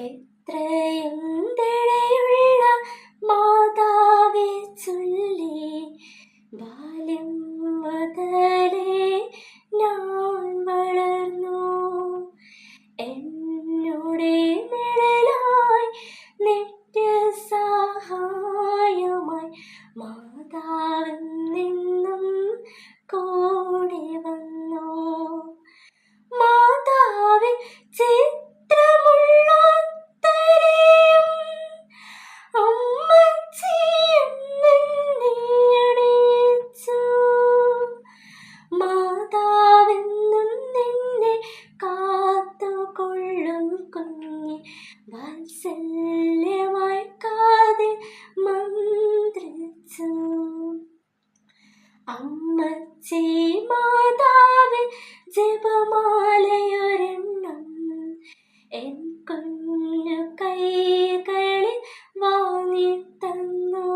എത്രയും കുഞ്ഞി വാത്സല്യമായി കാതിൽ മന്ത്രിച്ചു. അമ്മച്ചേ മാതാവ് ജപമാലയൊരെണ്ണം എൻ കുഞ്ഞു കൈകളിൽ വാങ്ങിത്തന്നു.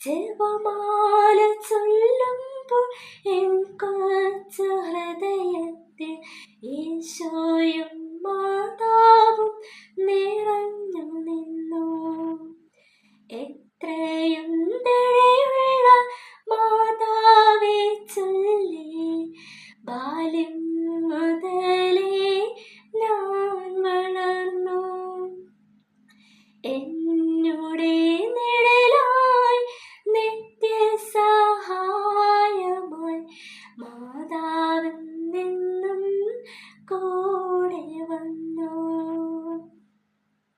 ജപമാല ചൊല്ലുമ്പോൾ എൻ കൊച്ച ഹൃദയത്തിൽ ഈശോയും മാതാവും നിറഞ്ഞു നിന്നു. എത്രയും ദഴയുള്ള മാതാവെ ചൊല്ലി ബാല്യം